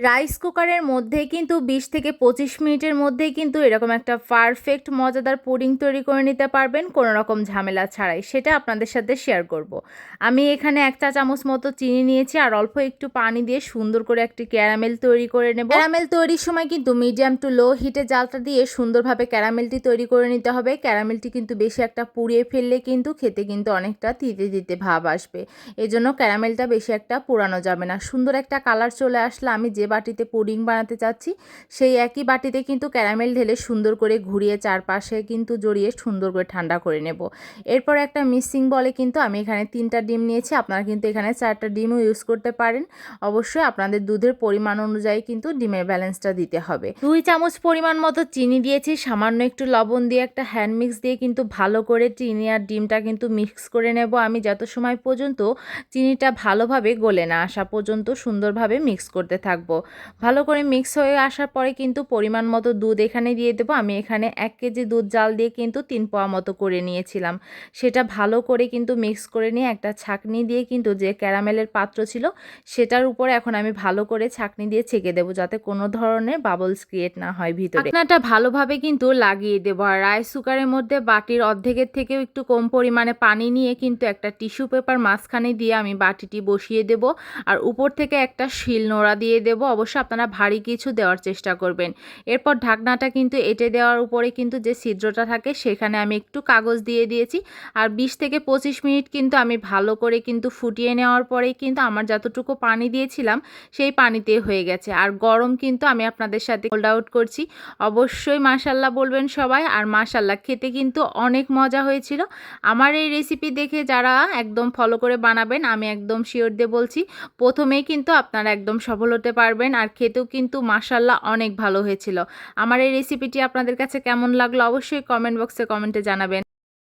Rice কুকারের মধ্যে কিন্তু বিশ থেকে পঁচিশ মিনিটের মধ্যেই কিন্তু এরকম একটা পারফেক্ট মজাদার পুডিং তৈরি করে নিতে পারবেন, কোনো রকম ঝামেলা ছাড়াই। সেটা আপনাদের সাথে শেয়ার করব। আমি এখানে এক চা চামচ মতো চিনি নিয়েছি আর অল্প একটু পানি দিয়ে সুন্দর করে একটি ক্যারামেল তৈরি করে নেব। ক্যারামেল তৈরির সময় কিন্তু মিডিয়াম টু লো হিটে জালটা দিয়ে সুন্দরভাবে ক্যারামেলটি তৈরি করে নিতে হবে। ক্যারামেলটি কিন্তু বেশি একটা পুড়িয়ে ফেললে কিন্তু খেতে কিন্তু অনেকটা তিতে তিতে ভাব আসবে। এজন্য ক্যারামেলটা বেশি একটা পোড়ানো যাবে না। সুন্দর একটা কালার চলে আসলে আমি যে বাটিতে পুডিং বানাতে চাচ্ছি। সেই একই বাটিতে কিন্তু ক্যারামেল ঢেলে সুন্দর করে ঘুরিয়ে চারপাশে কিন্তু জড়িয়ে সুন্দর করে ঠান্ডা করে নেব। এরপর একটা মিক্সিং বলে কিন্তু আমি এখানে তিনটা ডিম নিয়েছি। আপনারা কিন্তু এখানে চারটা ডিমও ইউজ করতে পারেন। অবশ্যই আপনাদের দুধের পরিমাণ অনুযায়ী কিন্তু ডিমের ব্যালেন্সটা দিতে হবে। দুই চামচ পরিমাণ মতো চিনি দিয়েছি। সামান্য একটু লবণ দিয়ে একটা হ্যান্ড মিক্স দিয়ে কিন্তু ভালো করে চিনি আর ডিমটা কিন্তু মিক্স করে নেব। আমি যত সময় পর্যন্ত চিনিটা ভালোভাবে গলে না আসা পর্যন্ত সুন্দরভাবে মিক্স করতে থাকব। ভালো করে মিক্স হয়ে আসার পরে কিন্তু পরিমাণ মতো দুধ এখানে দিয়ে দেবো। আমি এখানে এক কেজি দুধ জাল দিয়ে কিন্তু তিন পোয়া মতো করে নিয়েছিলাম। সেটা ভালো করে কিন্তু মিক্স করে নিয়ে একটা ছাকনি দিয়ে কিন্তু যে ক্যারামেলের পাত্র ছিল, সেটার উপরে এখন আমি ভালো করে ছাকনি দিয়ে ছেঁকে দেবো যাতে কোনো ধরনের বাবলস ক্রিয়েট না হয় ভিতরে। ঢাকনাটা ভালোভাবে কিন্তু লাগিয়ে দেবো আর রাইস কুকারের মধ্যে বাটির অর্ধেকের থেকেও একটু কম পরিমাণে পানি নিয়ে কিন্তু একটা টিস্যু পেপার মাঝখানে দিয়ে আমি বাটিটি বসিয়ে দেব। আর উপর থেকে একটা শিল নোড়া দিয়ে দেব। অবশ্যই আপনারা ভারী কিছু দেওয়ার চেষ্টা করবেন। এরপর ঢাকনাটা কিন্তু এঁটে দেওয়ার উপরে কিন্তু যে ছিদ্রটা থাকে, সেখানে আমি একটু কাগজ দিয়ে দিয়েছি। আর বিশ থেকে পঁচিশ মিনিট কিন্তু আমি ভালো করে কিন্তু ফুটিয়ে নেওয়ার পরেই কিন্তু আমার যতটুকু পানি দিয়েছিলাম, সেই পানিতে হয়ে গেছে। আর গরম কিন্তু আমি আপনাদের সাথে হোল্ড আউট করছি। অবশ্যই মাশাল্লাহ বলবেন সবাই। আর মাশাল্লাহ খেতে কিন্তু অনেক মজা হয়েছিল। আমার এই রেসিপি দেখে যারা একদম ফলো করে বানাবেন, আমি একদম শিওর দিয়ে বলছি, প্রথমেই কিন্তু আপনারা একদম সফল হতে পারবেন। আর খেতেও কিন্তু মাসাল্লাহ অনেক ভালো হয়েছিল। আমার এই রেসিপিটি আপনাদের কাছে কেমন লাগল অবশ্যই কমেন্ট বক্সে কমেন্টে জানাবেন।